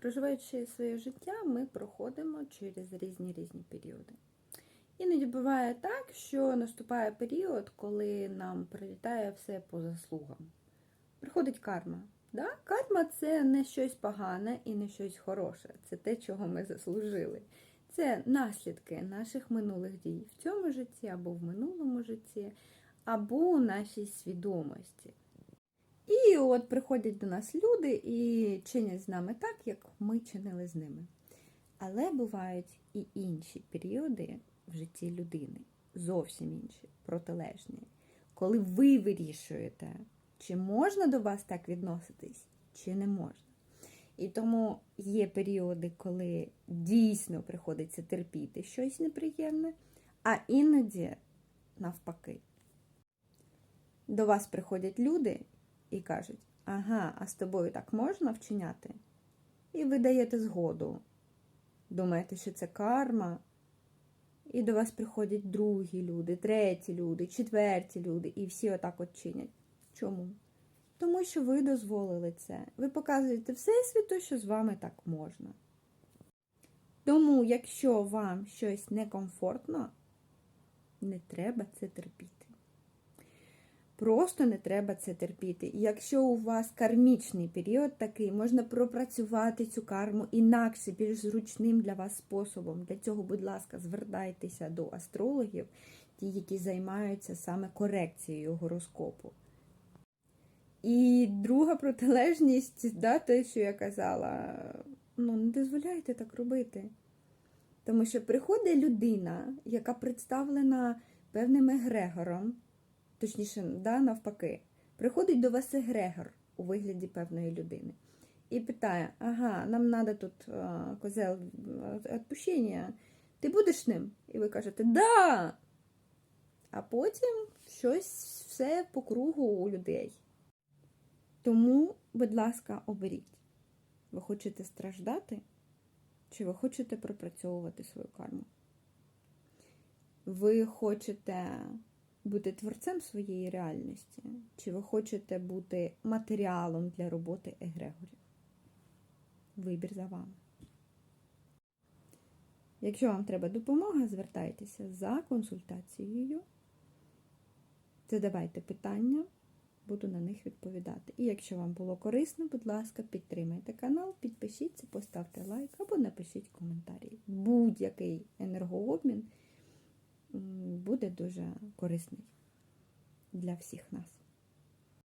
Проживаючи своє життя, ми проходимо через різні різні періоди. Іноді буває так, що наступає період, коли нам прилітає все по заслугам. Приходить карма. Да? Карма це не щось погане і не щось хороше. Це те, чого ми заслужили. Це наслідки наших минулих дій в цьому житті або в минулому житті, або у нашій свідомості. І от приходять до нас люди і чинять з нами так, як ми чинили з ними. Але бувають і інші періоди в житті людини, зовсім інші, протилежні, коли ви вирішуєте, чи можна до вас так відноситись, чи не можна. І тому є періоди, коли дійсно приходиться терпіти щось неприємне, а іноді навпаки. До вас приходять люди і кажуть: ага, а з тобою так можна вчиняти? І ви даєте згоду. Думаєте, що це карма. І до вас приходять другі люди, треті люди, четверті люди, і всі отак от чинять. Чому? Тому що ви дозволили це. Ви показуєте Всесвіту, що з вами так можна. Тому, якщо вам щось некомфортно, не треба це терпіти. Просто не треба це терпіти. Якщо у вас кармічний період такий, можна пропрацювати цю карму інакше, більш зручним для вас способом. Для цього, будь ласка, звертайтеся до астрологів, ті, які займаються саме корекцією гороскопу. І друга протилежність, да, те, що я казала, ну, не дозволяйте так робити. Тому що приходить людина, яка представлена певним егрегором, точніше, да, навпаки, приходить до вас егрегор у вигляді певної людини і питає: ага, нам треба тут а, козел відпущення, ти будеш ним? І ви кажете, да. А потім щось все по кругу у людей. Тому, будь ласка, оберіть. Ви хочете страждати? Чи ви хочете пропрацьовувати свою карму? Ви хочете бути творцем своєї реальності? Чи ви хочете бути матеріалом для роботи егрегорів? Вибір за вами. Якщо вам треба допомога, звертайтеся за консультацією. Задавайте питання, буду на них відповідати. І якщо вам було корисно, будь ласка, підтримайте канал, підпишіться, поставте лайк або напишіть коментарі. Будь-який енергообмін буде дуже корисний для всіх нас.